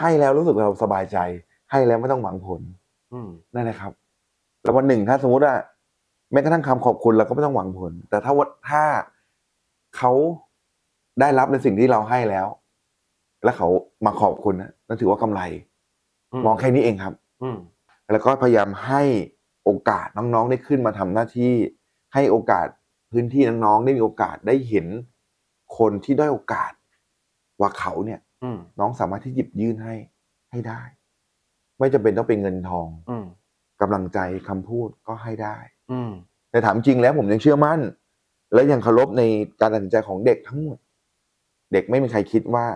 ให้แล้วรู้สึกเราสบายใจ ให้แล้วไม่ต้องหวังผลอืมนั่นแหละครับ แล้ววันหนึ่งถ้าสมมติว่าแม้กระทั่งคำขอบคุณเราก็ไม่ต้องหวังผล แต่ถ้าว่าถ้าเขาได้รับในสิ่งที่เราให้แล้ว แล้วเขามาขอบคุณนะนั่นถือว่ากำไรอืมมองแค่นี้เองครับ อืมแล้วก็พยายามให้โอกาสน้องๆได้ขึ้นมาทำหน้าที่ ให้โอกาสพื้นที่น้องๆได้มีโอกาสได้เห็นคนที่ได้อยโอกาส ว่าเขาเนี่ยอืม น้องสามารถที่หยิบยื่นให้ให้ได้ ไม่จำเป็นต้องเป็นเงินทองอืมกำลังใจคำพูดก็ให้ได้อืมแต่ถามจริงแล้วผมยังเชื่อมั่น และยังเคารพในการตัดสินใจของเด็กทั้งหมด เด็กไม่มีใครคิดว่า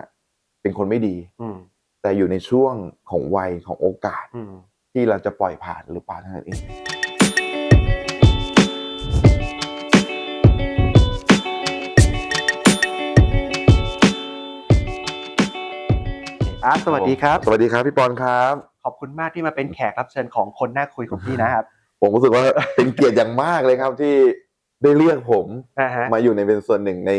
เป็นคนไม่ดีอืมแต่อยู่ในช่วงของวัยของโอกาสอืมที่เราจะปล่อยผ่านหรือเปล่าเท่านั้นเอง อาร์ตสวัสดีครับ สวัสดีครับพี่ปอนครับ ขอบคุณมากที่มาเป็นแขกรับเชิญของคนน่าคุยของพี่นะครับ ผมรู้สึกว่าเป็นเกียรติอย่างมากเลยครับที่ได้เลือกผมอ่าฮะมาอยู่ในเป็นส่วนหนึ่งใน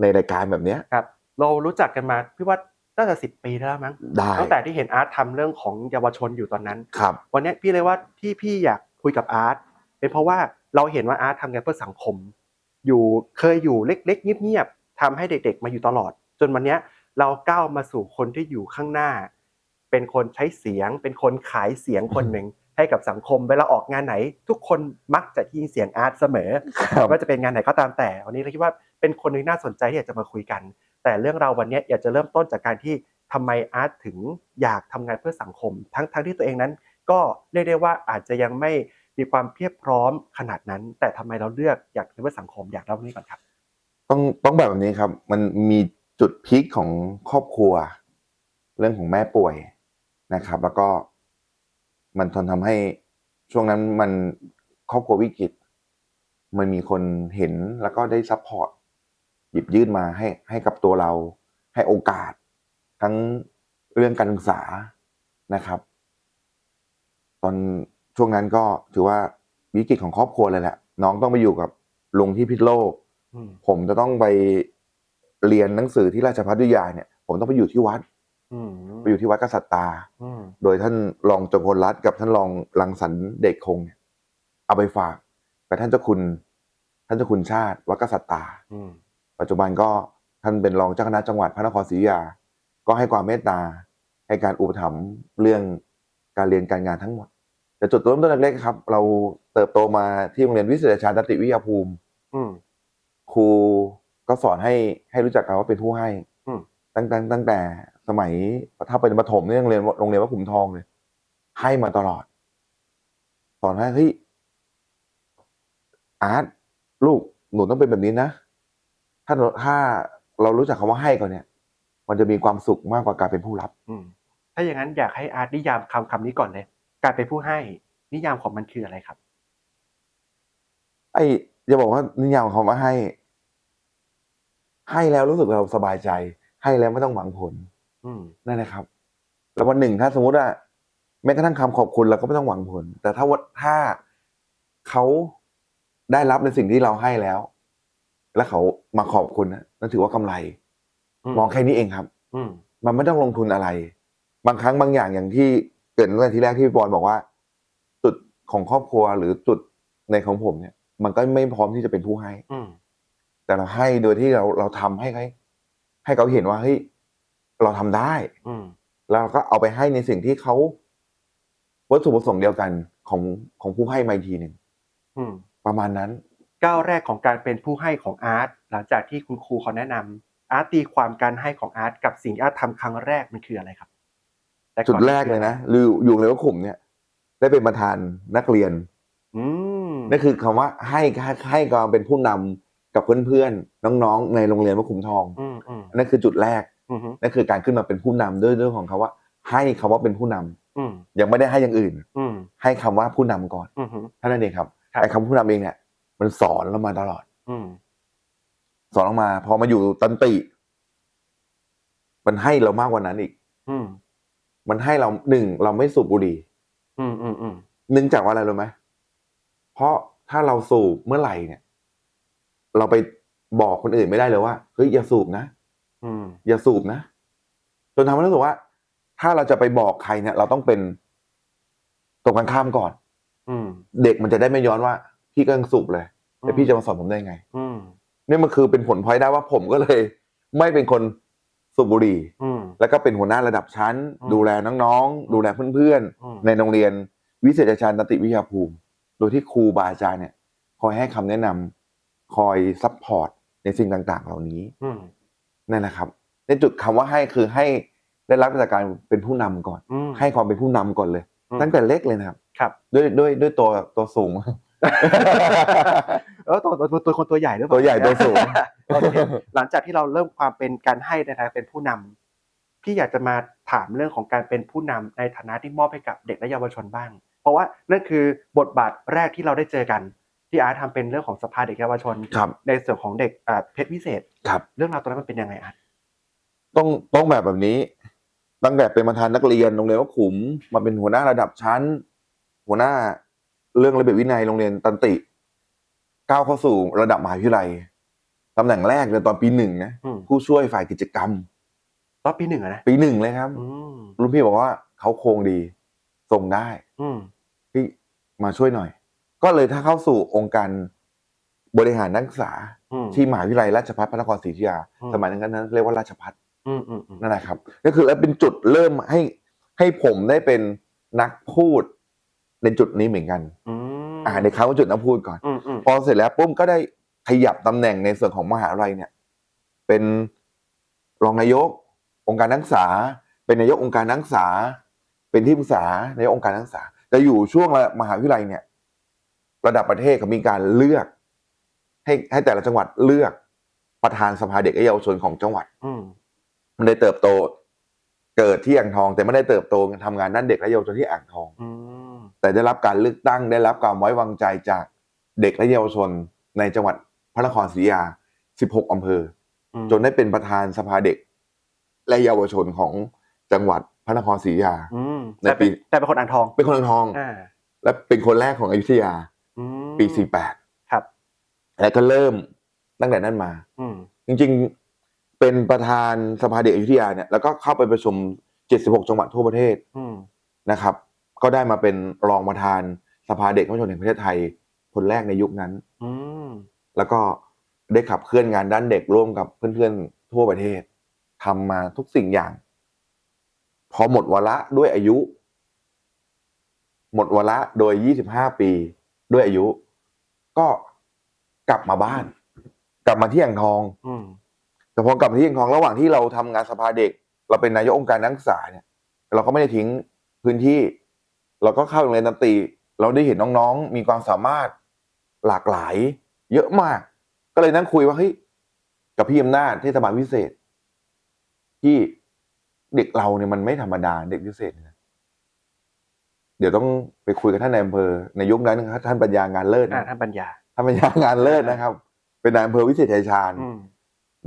ในรายการแบบเนี้ยครับ เรารู้จักกันมาพี่ว่าน่าจะสิบปีแล้วมั้งได้ตั้งแต่ที่เห็นอาร์ตทำเรื่องของเยาวชนอยู่ตอนนั้นครับวันนี้พี่เลยว่าที่พี่อยากคุยกับอาร์ตเป็นเพราะว่าเราเห็นว่าอาร์ตทำงานเพื่อสังคม อยู่เคยอยู่เล็กๆเงียบๆทำให้เด็ก ๆ มาอยู่ตลอด จนวันเนี้ย เราก้าวมาสู่คนที่อยู่ข้างหน้า เป็นคนใช้เสียง เป็นคนขายเสียงคนหนึ่งให้กับสังคมเวลาออกงานไหน ทุกคนมักจะได้ยินเสียงอาร์ตเสมอครับว่าจะเป็นงานไหนก็ตามแต่ วันนี้เราคิดว่าเป็นคนหนึงน่าสนใจที่อยากจะมาคุยกัน แต่เรื่องเราววันนี้อยากจะเริ่มต้นจากการที่ทำไมอาร์ตถึงอยากทำงานเพื่อสังคม ทั้งทั้งที่ตัวเองนั้น ก็เรียกได้ว่าอาจจะยังไม่มีความเพียบพร้อมขนาดนั้น แต่ทำไมเราเลือกอยากทำเพื่อสังคมอยากเล่าเรื่องนี้ก่อนครับ ต้องต้องแบบนี้ครับมันมี จุดพีคของครอบครัว เรื่องของแม่ป่วยนะครับ แล้วก็มันทนทำให้ช่วงนั้นมันครอบครัววิกฤต มันมีคนเห็นแล้วก็ได้ซัพพอร์ตหยิบยื่นมาให้ให้กับตัวเรา ให้โอกาส ทั้งเรื่องการศึกษานะครับ ตอนช่วงนั้นก็ถือว่าวิกฤตของครอบครัวเลยแหละน้องต้องไปอยู่กับลุงที่พิษโลกอืมผมจะต้องไป เรียนหนังสือที่ราชภัฏวิทยาเนี่ย ผมต้องไปอยู่ที่วัดอืมไปอยู่ที่วัดกษัตริย์ตาอืมโดยท่านรองจงพลรัตน์กับท่านรองรังสรรค์เด็กคงเนี่ยเอาไปฝากกับท่านเจ้าคุณ ท่านเจ้าคุณชาติวัดกษัตริย์ตาอืมปัจจุบันก็ท่านเป็นรองเจ้าคณะจังหวัดพระนครศรีอยุธยา ก็ให้ความเมตตาให้การอุปถัมภ์เรื่องการเรียนการงานทั้งหมด แต่จุดเริ่มต้นเล็กๆครับ เราเติบโตมาที่โรงเรียนวิเศษชาญตติวิทยาภูมิอืมครู ก็สอนให้ให้รู้จักคำว่าเป็นผู้ให้อืมตั้งตั้งตั้งแต่สมัยถ้าเป็นประถมเนี่ยโรงเรียนโรงเรียนวัดขุมทองเลย ให้มาตลอด สอนให้เฮ้ยอาร์ตลูกหนูต้องเป็นแบบนี้นะถ้าเราถ้าเรารู้จักคำว่าให้ก่อนเนี่ย มันจะมีความสุขมากกว่าการเป็นผู้รับ อืมถ้าอย่างนั้นอยากให้อาร์ตนิยามคำคำนี้ก่อนเลย การเป็นผู้ให้ นิยามของมันคืออะไรครับ ไอ้จะบอกว่านิยามของคำว่าให้ ให้แล้วรู้สึกเราสบายใจ ให้แล้วไม่ต้องหวังผลอืมนั่นแหละครับ แล้ววันหนึ่งถ้าสมมุติว่าแม้กระทั่งคำขอบคุณเราก็ไม่ต้องหวังผล แต่ถ้าว่าถ้าเขาได้รับในสิ่งที่เราให้แล้ว แล้วเขามาขอบคุณนะนั่นถือว่ากำไรอืมมองแค่นี้เองครับอืมมันไม่ต้องลงทุนอะไร บางครั้งบางอย่างอย่างที่เกริดตั้งแต่ที่แรกที่พี่บอลบอกว่า จุดของครอบครัวหรือจุดในของผมเนี่ย มันก็ไม่พร้อมที่จะเป็นผู้ให้อืม แต่เราให้โดยที่เราเราทำให้เขาให้เขาเห็นว่าเฮ้ยเราทำได้ อืม แล้วเราก็เอาไปให้ในสิ่งที่เขาวัตถุประสงค์เดียวกันของของผู้ให้มาอีกทีหนึ่งอืมประมาณนั้น ก้าวแรกของการเป็นผู้ให้ของอาร์ตหลังจากที่คุณครูเขาแนะนำอาร์ตตีความการให้ของอาร์ตกับสิ่งที่อาร์ตทำครั้งแรกมันคืออะไรครับแต่อนจุดแรกเลยนะหรืออยู่เลยว่าขุมเนี่ย ได้เป็นประธานนักเรียนอืมนั่นคือคำว่าให้ให้ให้ความเป็นผู้นำ กับเพื่อนๆน้องๆในโรงเรียนวัดขุมทองอืมอืมนั่นคือจุดแรกอืมนั่นคือการขึ้นมาเป็นผู้นำด้วยเรื่องของคาว่า ให้คำว่าเป็นผู้นำอืมยังไม่ได้ให้อย่างอื่นอืมให้คำว่าผู้นำก่อนอืมเท่านั้นเองครับครับไอ้คำว่าผู้นำเองเนี่ย มันสอนเรามาตลอดอืมสอนออกมาพอมาอยู่ตันติ มันให้เรามากกว่านั้นอีกอืมมันให้เราหนึ่งเราไม่สูบบุหรี่อืมอืมอืมเนื่องจากว่าอะไรรู้ไหมเพราะถ้าเราสูบเมื่อไหร่เนี่ย เราไปบอกคนอื่นไม่ได้เลยว่าเฮ้ยอย่าสูบนะอืมอย่าสูบนะจนทำให้รู้สึกว่า ถ้าเราจะไปบอกใครเนี่ย เราต้องเป็นตรงกันข้ามก่อน อืมเด็กมันจะได้ไม่ย้อนว่า พี่ก็ยังสูบเลยแต่พี่จะมาสอนผมได้ไง อืมนี่มันคือเป็นผลพลอยได้ว่าผมก็เลย ไม่เป็นคนสูบบุหรี่อืมแล้วก็เป็นหัวหน้าระดับชั้นอืมดูแลน้องๆ ดูแลเพื่อนอืมๆในโรงเรียนวิเศษชัยนติวิทยาภูมิ โดยที่ครูบาอาจารย์เนี่ยคอยให้คำแนะนำ คอยซัพพอร์ตในสิ่งต่าง ๆ เหล่านี้อืมนั่นแหละครับ ในจุดคำว่าให้คือให้ได้รับจากการเป็นผู้นำก่อนอืมให้ความเป็นผู้นำก่อนเลยอืมตั้งแต่เล็กเลยนะครับครับด้วยด้วยด้วยตัวตัวสูงเออตัวตัวตัวตัวคนตัวใหญ่หรือเปล่าตัวใหญ่ตัวสูงโอเคหลังจากที่เราเริ่มความเป็นการให้ในฐานะเป็นผู้นำพี่อยากจะมาถามเรื่องของการเป็นผู้นำในฐานะที่มอบให้กับเด็กและเยาวชนบ้าง เพราะว่านั่นคือบทบาทแรกที่เราได้เจอกัน ที่อาร์ตทำเป็นเรื่องของสภาเด็กเยาวชน ครับ ในส่วนของเด็กอ่าเพชรวิเศษ ครับ เรื่องราวตรงนั้นมันเป็นยังไงอาร์ตต้องต้องแบบแบบนี้ ตั้งแต่เป็นประธานนักเรียนโรงเรียนวัดขุมมาเป็นหัวหน้าระดับชั้น หัวหน้าเรื่องระเบียบวินัยโรงเรียนตันติ ก้าวเข้าสู่ระดับมหาวิทยาลัยตำแหน่งแรกเลยตอนปีหนึ่งนะอืมผู้ช่วยฝ่ายกิจกรรม ตอนปีหนึ่งอะนะปีหนึ่งเลยครับ อืมรุ่นพี่บอกว่าเขาโครงดีส่งได้ อืมพี่มาช่วยหน่อย ก็เลยถ้าเข้าสู่องค์การบริหารนักศึกษาอืมที่มหาวิทยาลัยราชภัฏพระนครศรีอยุธยาอืมสมัยนั้นก็นั้นเรียกว่าราชภัฏอืมอืมอืมนั่นแหละครับ ก็คือแล้วเป็นจุดเริ่มให้ให้ผมได้เป็นนักพูดในจุดนี้เหมือนกันอืมอ่าในครั้งว่าจุดนักพูดก่อนอืมอืมพอเสร็จแล้วปุ๊บก็ได้ขยับตำแหน่งในส่วนของมหาลัยเนี่ย เป็นรองนายก องค์การนักศึกษา เป็นนายกองค์การนักศึกษา เป็นที่ปรึกษานายกองค์การนักศึกษาแต่อยู่ช่วงมหาวิทยาลัยเนี่ย ระดับประเทศเขามีการเลือก ให้ให้แต่ละจังหวัดเลือกประธานสภาเด็กและเยาวชนของจังหวัดอืมมันได้เติบโต เกิดที่อ่างทอง แต่ไม่ได้เติบโตทำงานด้านเด็กและเยาวชนที่อ่างทองอืมแต่ได้รับการเลือกตั้งได้รับความไว้วางใจจากเด็กและเยาวชนในจังหวัดพระนครศรีอยุธยา 16 อำเภออืมจนได้เป็นประธานสภาเด็ก และเยาวชนของจังหวัดพระนครศรีอยุธยาอืมในแต่ปีเป็นแต่เป็นคนอ่างทอง เป็นคนอ่างทองอ่าและเป็นคนแรกของอยุธยาอืม ปี 48 ครับ แล้วก็เริ่มตั้งแต่นั้นมาอืมจริงๆ เป็นประธานสภาเด็กอยุธยาเนี่ย แล้วก็เข้าไปประชุม 76 จังหวัดทั่วประเทศอืมนะครับ ก็ได้มาเป็นรองประธานสภาเด็กและเยาวชนแห่งประเทศไทย คนแรกในยุคนั้นอืมแล้วก็ได้ขับเคลื่อนงานด้านเด็กร่วมกับเพื่อนๆ ทั่วประเทศทำมาทุกสิ่งอย่าง พอหมดวาระด้วยอายุ หมดวาระโดย 25 ปี ด้วยอายุ ก็กลับมาบ้าน กลับมาที่อ่างทองอืมแต่พอกลับมาที่อ่างทองระหว่างที่เราทำงานสภาเด็ก เราเป็นนายกองค์การนักศึกษาเนี่ย เราก็ไม่ได้ทิ้งพื้นที่ เราก็เข้าโรงเรียนดนตรีเราได้เห็นน้องๆ มีความสามารถหลากหลาย เยอะมาก ก็เลยนั่งคุยว่าเฮ้ยกับพี่อำนาจเทศบาลพิเศษ ที่เด็กเราเนี่ยมันไม่ธรรมดาเด็กพิเศษ เนี่ยเดี๋ยวต้องไปคุยกับท่านนายอำเภอในยุคนั้นนะครับท่านปัญญางานเลิศอ่านะท่านปัญญาท่านปัญญางานเลิศนะครับ เป็นนายอำเภอวิเศษชัยชาญอืม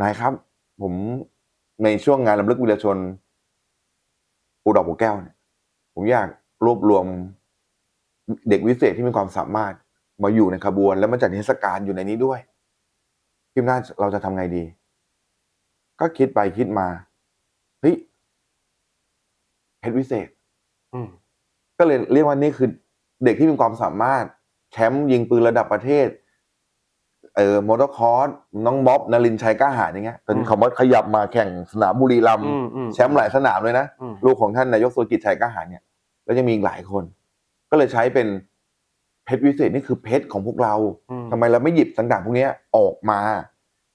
นายครับ ผมในช่วงงานลำลึกวีรชนปูดอกปูแก้วเนี่ย ผมอยากรวบรวมเด็กวิเศษที่มีความสามารถมาอยู่ในขบวน แล้วมาจัดเทศกาลอยู่ในนี้ด้วยพิมพ์น่าเราจะทำไงดี ก็คิดไปคิดมาเฮ้ยเพชรวิเศษอืม ก็เลยเรียกว่านี่คือเด็กที่มีความสามารถแชมป์ยิงปืนระดับประเทศ เออมอเตอร์คอร์สน้องบ๊อบนรินทร์ชัยกล้าหาญอย่างเงี้ยจนอืมคำว่าขยับมาแข่งสนามบุรีรัมย์อืมอืมแชมป์หลายสนามเลยนะอืมลูกของท่านนายกสุรกิจชัยกล้าหาญเนี่ย แล้วยังมีอีกหลายคน ก็เลยใช้เป็นเพชรวิเศษนี่คือเพชรของพวกเราอืมทำไมเราไม่หยิบต่างๆพวกเนี้ยออกมา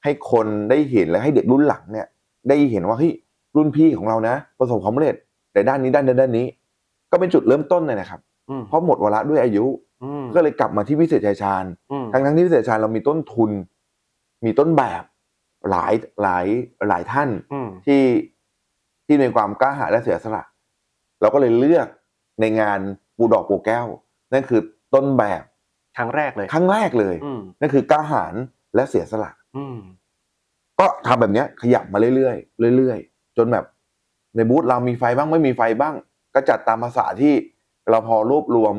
ให้คนได้เห็นและให้เด็กรุ่นหลังเนี่ย ได้เห็นว่าเฮ้ยรุ่นพี่ของเรานะ ประสบความสำเร็จในด้านนี้ด้านนี้ด้านนี้ ก็เป็นจุดเริ่มต้นเลยนะครับอืมเพราะหมดวาระด้วยอายุอืมก็เลยกลับมาที่วิเศษชัยชาญอืมทั้งทั้งๆที่วิเศษชัยชาญเรามีต้นทุน มีต้นแบบหลายหลายหลายท่านอืมที่ที่มีความกล้าหาญและเสียสละ เราก็เลยเลือกในงานปูดอกปูแก้ว นั่นคือต้นแบบครั้งแรกเลยครั้งแรกเลยอืมนั่นคือกล้าหาญและเสียสละอืมก็ทำแบบเนี้ยขยับมาเรื่อยๆเรื่อยๆจนแบบในบูธเรามีไฟบ้างไม่มีไฟบ้าง ก็จัดตามภาษาที่เราพอรวบรวม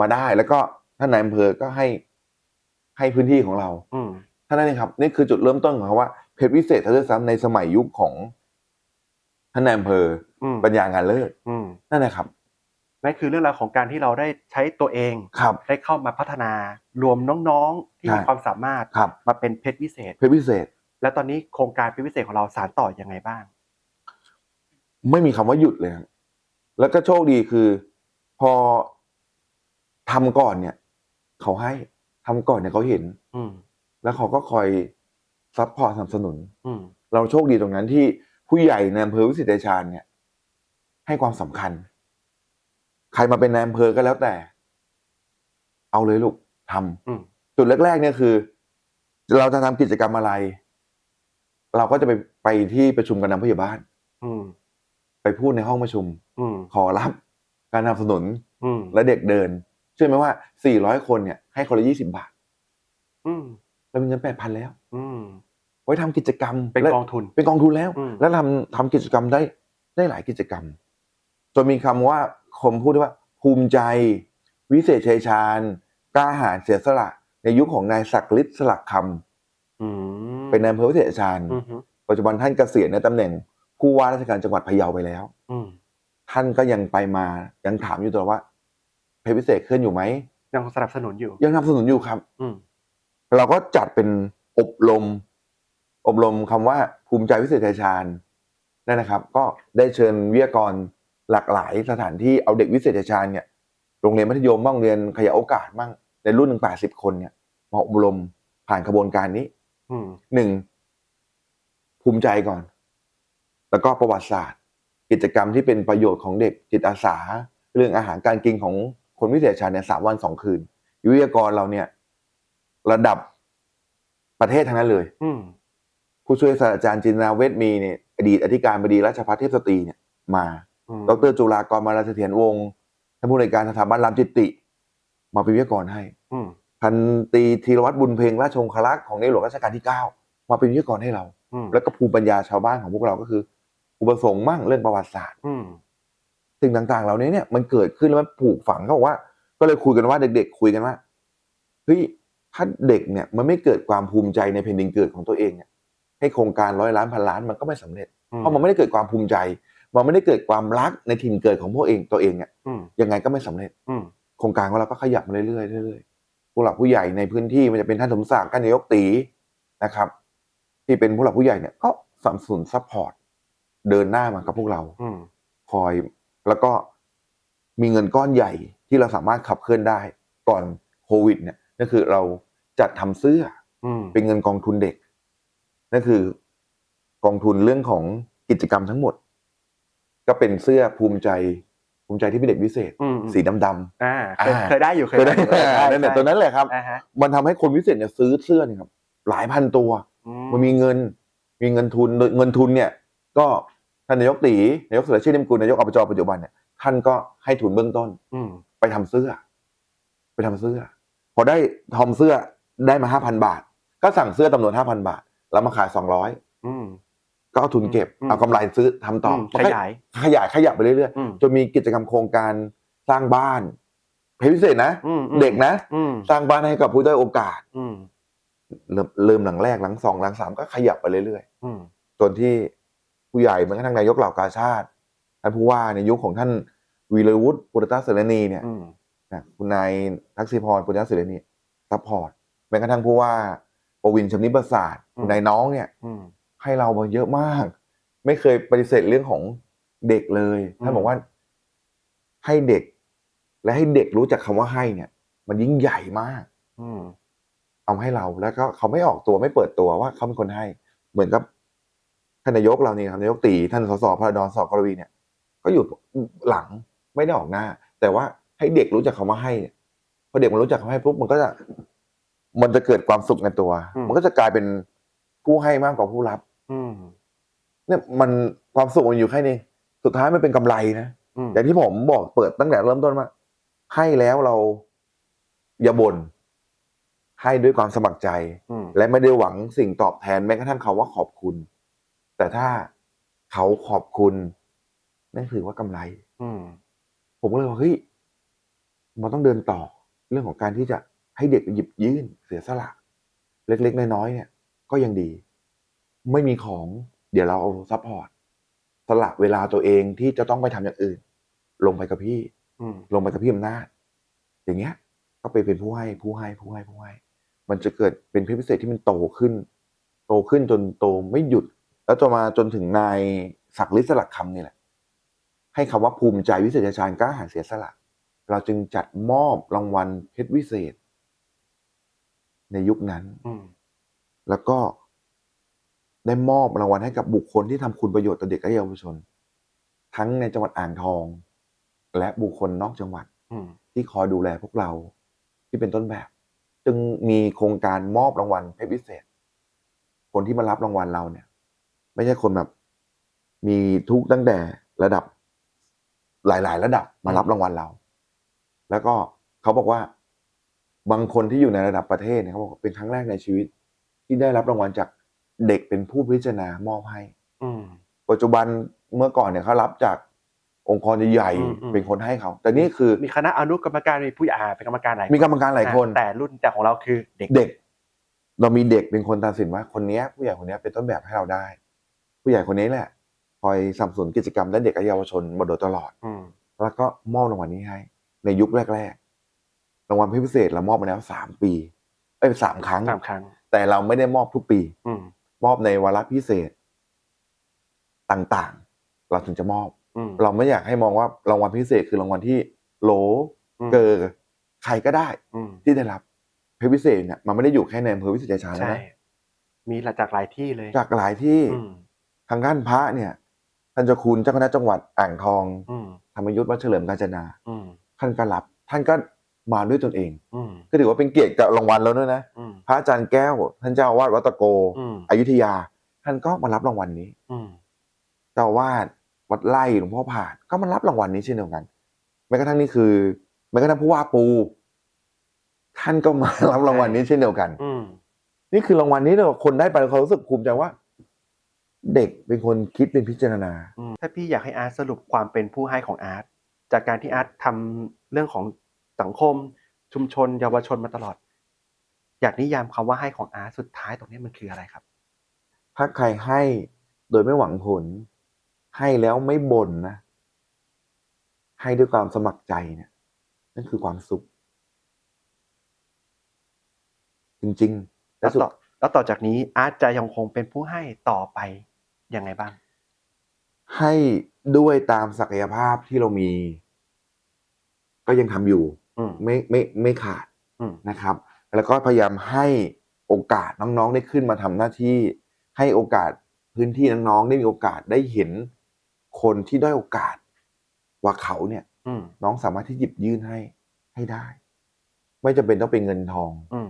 มาได้ แล้วก็ท่านนายอำเภอก็ให้ให้พื้นที่ของเราอืมท่านั้นเองครับ นี่คือจุดเริ่มต้นของคำว่าเพชรวิเศษทะเลซ้ำในสมัยยุคของท่านนายอำเภออืมปัญญางานเลิศอืมนั่นนะครับนั่นคือเรื่องราวของการที่เราได้ใช้ตัวเองครับได้เข้ามาพัฒนารวมน้องๆที่ใช่มีความสามารถครับมาเป็นเพชรวิเศษ เพชรพิเศษ แล้วตอนนี้โครงการเพชรวิเศษของเราสารต่อยังไงบ้าง ไม่มีคำว่าหยุดเลยครับ แล้วก็โชคดีคือ พอทำก่อนเนี่ย เขาให้ทำก่อนเนี่ยเขาเห็น อืมแล้วเขาก็คอยซัพพอร์ตสนับสนุน อืมเราโชคดีตรงนั้นที่ผู้ใหญ่ในอำเภอวิสิตชัยชาญเนี่ย ให้ความสำคัญ ใครมาเป็นนายอำเภอก็แล้วแต่ เอาเลยลูกทำอืมจุดแรกๆเนี่ยคือ เราจะทำกิจกรรมอะไร เราก็จะไปไปที่ประชุมกันนำผู้ใหญ่บ้าน อืมไป พูดในห้องประชุมอืมขอรับการสนับสนุนอืมและเด็กเดิน เชื่อไหมว่า 400 คนเนี่ยให้คนละ 20 บาทอืมเรามีเงิน 8,000 แล้วอืมไว้ทำกิจกรรมเป็นและกองทุน เป็นกองทุนแล้วอืมแล้วทำทำกิจกรรมได้ได้หลายกิจกรรมจนมีคำว่าคมพูดได้ว่า ภูมิใจ วิเศษชัยชาญกล้าหาญเสียสละ ในยุคของนายศักดิ์ฤทธิ์สลักคำอืมเป็นนายอำเภอวิเศษชัยชาญอืมฮึปัจจุบันท่านเกษียณในตำแหน่ง ผู้ว่าราชการจังหวัดพะเยาไปแล้วอืมท่านก็ยังไปมายังถามอยู่ตลอดว่าเพชรพิเศษเคลื่อนอยู่ไหมยังสนับสนุนอยู่ ยังทำสนุนอยู่ครับ อืมเราก็จัดเป็นอบรม อบรมคำว่าภูมิใจวิเศษชัยชาญนั่นนะครับ ก็ได้เชิญวิทยากรหลากหลายสถานที่เอาเด็กวิเศษชัยชาญเนี่ยโรงเรียนมัธยมบ้างโรงเรียนขยายโอกาสบ้างในรุ่นหนึ่งแปดสิบคนเนี่ยมาอบรมผ่านกระบวนการนี้อืมหนึ่งภูมิใจก่อน แล้วก็ประวัติศาสตร์ กิจกรรมที่เป็นประโยชน์ของเด็กจิตอาสา เรื่องอาหารการกินของคนวิเศษชัยเนี่ยสามวันสองคืนวิทยากรเราเนี่ย ระดับประเทศทั้งนั้นเลย อืมผู้ช่วยศาสตราจารย์จินนาเวทมีเนี่ยอดีตอธิการบดีราชภัฏเทพสตรีเนี่ยมาอืมดรจุฬากรมาราเสถียรวงศ์ท่านผู้ในวยการสถาบันรามจิตติ มาเป็นวิทยากรให้อืมพันตรีธีรวัตรบุญเพ็งราชองครักษ์ของในหลวงรัชกาลที่เก้ามาเป็นวิทยากรให้เราอืมแล้วก็ภูมิปัญญาชาวบ้านของพวกเราก็คือ อุปสงค์มั่งเรื่องประวัติศาสตร์อืมสิ่งต่างๆ เหล่านี้เนี่ยมันเกิดขึ้นแล้วมันปลูกฝังเขาบอกว่า ก็เลยคุยกันว่าเด็กๆ คุยกันว่าเฮ้ยถ้าเด็กเนี่ย มันไม่เกิดความภูมิใจในแผ่นดินเกิดของตัวเองเนี่ยให้โครงการร้อยล้านพันล้านมันก็ไม่สำเร็จ เพราะมันไม่ได้เกิดความภูมิใจ มันไม่ได้เกิดความรักในถิ่นเกิดของพวกเองตัวเองเนี่ยอืมยังไงก็ไม่สำเร็จอืมโครงการของเราก็ขยับมาเรื่อยๆเรื่อยๆผู้หลักผู้ใหญ่ในพื้นที่มันจะเป็นท่านสมศักดิ์ท่านนายกตีนะครับ ที่เป็นผู้หลักผู้ใหญ่เนี่ยก็สนับสนุนซัพพอร์ต เดินหน้ามากับพวกเราอืมคอยแล้วก็มีเงินก้อนใหญ่ที่เราสามารถขับเคลื่อนได้ ก่อนโควิด เนี่ยนั่นคือเราจัดทำเสื้ออืมเป็นเงินกองทุนเด็กนั่นคือกองทุนเรื่องของกิจกรรมทั้งหมด ก็เป็นเสื้อภูมิใจ ภูมิใจที่เป็นเด็กพิเศษอืมสีดำอ่าเคยอ่าเคยได้อยู่ๆเคยได้อยู่นั่นแหละตัวนั้นแหละครับอ่าฮะมันทำให้คนพิเศษเนี่ยซื้อเสื้อเนี่ยครับหลายพันตัวอืมันมีเงิน มีเงินทุนโดยเงินทุนเนี่ย ก็ ท่านนายกตีนายกสุรเชษฐ์เลิมกุลนายกอบจปัจจุบันเนี่ยท่านก็ให้ทุนเบื้องต้น อืมไปทำเสื้อ ไปทำเสื้อ พอได้ทอมเสื้อได้มาห้าพันบาท ก็สั่งเสื้อจำนวนห้าพันบาท แล้วมาขายสองร้อยอืม ก็เอาทุนเก็บ อืม เอากำไรซื้อทำต่อมอขยาย ขยายขยับไปเรื่อยอืม ๆจนมีกิจกรรมโครงการสร้างบ้านเพจพิเศษนะอืมอืมเด็กนะ อืมสร้างบ้านให้กับผู้ด้อยโอกาส อืมเริ่มเริ่มหลังแรกหลังสองหลังสามก็ขยับไปเรื่อยอืมๆจนที่ ผู้ใหญ่แม้กระทั่งนายกเหล่ากาชาติท่านผู้ว่าในยุคของท่านวีรวุฒิปุรตเสรณีเนี่ยอืมนะคุณนายทักษิพรปุญญศิรินีซัพพอร์ตแม้กระทั่งผู้ว่าปวินชำนิประสาทคุณนายน้องเนี่ยอืมให้เรามาเยอะมาก ไม่เคยปฏิเสธเรื่องของเด็กเลยท่านอืมบอกว่า ให้เด็ก และให้เด็กรู้จักคำว่าให้เนี่ย มันยิ่งใหญ่มากอืมเอามาให้เราแล้วก็เขาไม่ออกตัวไม่เปิดตัวว่าเขาเป็นคนให้ เหมือนกับ ท่านนายกเรานี่ครับนายกตีท่านสสพระดอนสกรวีเนี่ย ก็อยู่หลังไม่ได้ออกหน้า แต่ว่าให้เด็กรู้จักคำว่าให้เนี่ยพอเด็กมันรู้จักคำให้ปุ๊บมันก็จะ มันจะเกิดความสุขในตัวอืมมันก็จะกลายเป็นผู้ให้มากกว่าผู้รับ อืมเนี่ยมันความสุขมันอยู่แค่นี้สุดท้ายมันเป็นกำไรนะอืมอย่างที่ผมบอกเปิดตั้งแต่เริ่มต้นว่าให้แล้วเราอย่าบน่นให้ด้วยความสมัครใจอืมและไม่ได้หวังสิ่งตอบแทนแม้กระทั่งเขาว่าขอบคุณ แต่ถ้าเขาขอบคุณนั่นถือว่ากำไร อืมผมก็เลยว่าเฮ้ยมันต้องเดินต่อเรื่องของการที่จะให้เด็กหยิบยื่นเสียสละ เล็กๆน้อยๆเนี่ย ก็ยังดี ไม่มีของ เดี๋ยวเราเอาซัพพอร์ตสละเวลาตัวเองที่จะต้องไปทำอย่างอื่น ลงไปกับพี่อืมลงไปกับพี่อำนาจอย่างเงี้ย ก็ไปเป็นผู้ให้ผู้ให้ผู้ให้ผู้ให้ มันจะเกิดเป็นเพศพิเศษที่มันโตขึ้น โตขึ้นจนโตไม่หยุด แล้วจนมาจนถึงนายศักดิ์ฤทธิ์สลักคำนี่แหละ ให้คำว่าภูมิใจวิเศษชาญกล้าหาญเสียสละ เราจึงจัดมอบรางวัลเพชรวิเศษ ในยุคนั้นอืมแล้วก็ได้มอบรางวัลให้กับบุคคลที่ทำคุณประโยชน์ต่อเด็กและเยาวชน ทั้งในจังหวัดอ่างทอง และบุคคลนอกจังหวัดอืมที่คอยดูแลพวกเราที่เป็นต้นแบบ จึงมีโครงการมอบรางวัลเพชรพิเศษ คนที่มารับรางวัลเราเนี่ย ไม่ใช่คนแบบ มีทุกข์ตั้งแต่ระดับ หลาย ๆ ระดับมารับรางวัลเรา แล้วก็เขาบอกว่าบางคนที่อยู่ในระดับประเทศเนี่ยเขาบอกว่าเป็นครั้งแรกในชีวิต ที่ได้รับรางวัลจากเด็กเป็นผู้พิจารณามอบให้อืมปัจจุบันเมื่อก่อนเนี่ยเขารับจากองค์กรใหญ่อืมอืมๆเป็นคนให้เขา แต่นี่คือมีคณะอนุกรรมการมีผู้ใหญ่อ่าเป็นกรรมการหลายมีกรรมการหลายคน แต่รุ่นแต่ของเราคือเด็กเด็ก เรามีเด็กเป็นคนตัดสินว่าคนเนี้ยผู้ใหญ่คนเนี้ยเป็นต้นแบบให้เราได้ ผู้ใหญ่คนนี้แหละ คอยสนับสนุนกิจกรรมและเด็กและเยาวชนมาโดยตลอด อืมแล้วก็มอบรางวัลนี้ให้ ในยุคแรกๆรางวัลพิเศษเรามอบมาแล้วสามปี เอ้ยสามครั้ง สามครั้ง แต่เราไม่ได้มอบทุกปี อืมมอบในวาระพิเศษ ต่างๆ เราถึงจะมอบ อืมเราไม่อยากให้มองว่ารางวัลพิเศษคือรางวัลที่โหลอืมเกอใครก็ได้ อืมที่ได้รับเพชรพิเศษเนี่ยมันไม่ได้อยู่แค่ในอำเภอวิเศษชัยชาญใช่ นะมีหลายจากหลายที่เลยจากหลายที่อืม ทางด้านพระเนี่ยท่านเจ้าคุณเจ้าคณะจังหวัดอ่างทองอืมธรรมยุทธ์วัดเฉลิมกาญจนาอืมท่านก็รับท่านก็มาด้วยตนเองอืมก็ถือว่าเป็นเกียรติกับรางวัลแล้วด้วยนะอืมพระอาจารย์แก้ว ท่านเจ้าอาวาสวัดตะโกอืมอยุธยา ท่านก็มารับรางวัลนี้อืมเจ้าอาวาสวัดไร่หลวงพ่อผาดก็มารับรางวัลนี้เช่นเดียวกันแม้กระทั่งนี่คือแม้กระทั่งผู้ว่าปู ท่านก็มารับรางวัลนี้เช่นเดียวกันอืมนี่คือรางวัลนี้เราคนได้ไปเรารู้สึกภูมิใจว่า เด็กเป็นคนคิดเป็นพิจารณาอืมถ้าพี่อยากให้อาร์ตสรุปความเป็นผู้ให้ของอาร์ตจากการที่อาร์ตทำเรื่องของสังคม ชุมชน เยาวชนมาตลอด อยากนิยามคำว่าให้ของอาร์ตสุดท้ายตรงนี้มันคืออะไรครับ ถ้าใครให้โดยไม่หวังผล ให้แล้วไม่บ่นนะ ให้ด้วยความสมัครใจเนี่ย นั่นคือความสุข จริงๆ แล้และวสุดต่อแล้วต่อจากนี้อาร์ตจะยังคงเป็นผู้ให้ต่อไป ยังไงบ้าง ให้ด้วยตามศักยภาพที่เรามี ก็ยังทำอยู่ อืม ไม่ไม่ไม่ขาดอืม นะครับ แล้วก็พยายามให้โอกาสน้องๆได้ขึ้นมาทำหน้าที่ ให้โอกาสพื้นที่น้องๆได้มีโอกาสได้เห็นคนที่ได้อยโอกาสว่าเขาเนี่ย อืม น้องสามารถที่หยิบยื่นให้ให้ได้ ไม่จำเป็นต้องเป็นเงินทองอืม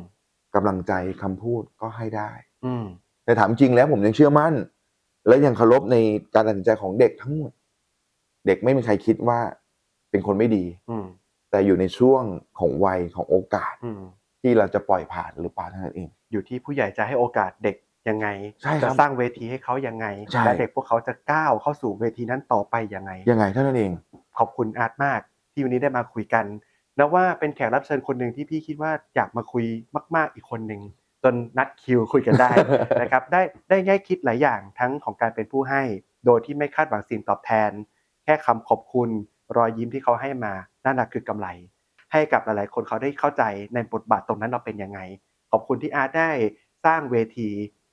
กำลังใจคำพูดก็ให้ได้ อืม แต่ถามจริงแล้วผมยังเชื่อมั่น และยังเคารพในการตัดสินใจของเด็กทั้งหมด เด็กไม่มีใครคิดว่าเป็นคนไม่ดี อืมแต่อยู่ในช่วงของวัยของโอกาสอืมที่เราจะปล่อยผ่านหรือเปล่าเท่านั้นเอง อยู่ที่ผู้ใหญ่จะให้โอกาสเด็กยังไงใช่ครับจะสร้างเวทีให้เขายังไงใช่และเด็กพวกเขาจะก้าวเข้าสู่เวทีนั้นต่อไปยังไงยังไงเท่านั้นเอง ขอบคุณอาร์ตมากที่วันนี้ได้มาคุยกันนับว่าเป็นแขกรับเชิญคนหนึ่งที่พี่คิดว่าอยากมาคุยมาก ๆอีกคนหนึ่ง จนนัดคิวคุยกันได้นะครับได้ได้แง่คิดหลายอย่างทั้งของการเป็นผู้ให้ โดยที่ไม่คาดหวังสิ่งตอบแทน แค่คำขอบคุณรอยยิ้มที่เขาให้มานั่นแหะคือกำไร ให้กับหลายๆ คนเขาได้เข้าใจในบทบาทตรงนั้นเราเป็นยังไง ขอบคุณที่อาร์ตได้สร้างเวที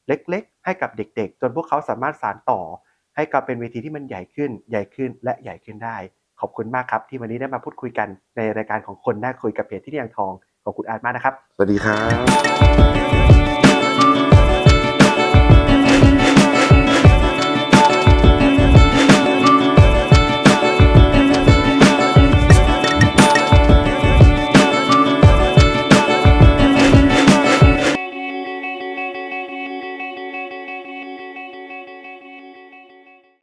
เล็กๆ ให้กับเด็กๆ จนพวกเขาสามารถสานต่อ ให้กลับเป็นเวทีที่มันใหญ่ขึ้น ใหญ่ขึ้นและใหญ่ขึ้นได้ ขอบคุณมากครับ ที่วันนี้ได้มาพูดคุยกันในรายการของคนน่าคุยกับเพจที่นี่ยังทองขอบคุณอาร์ตมากนะครับ สวัสดีครับ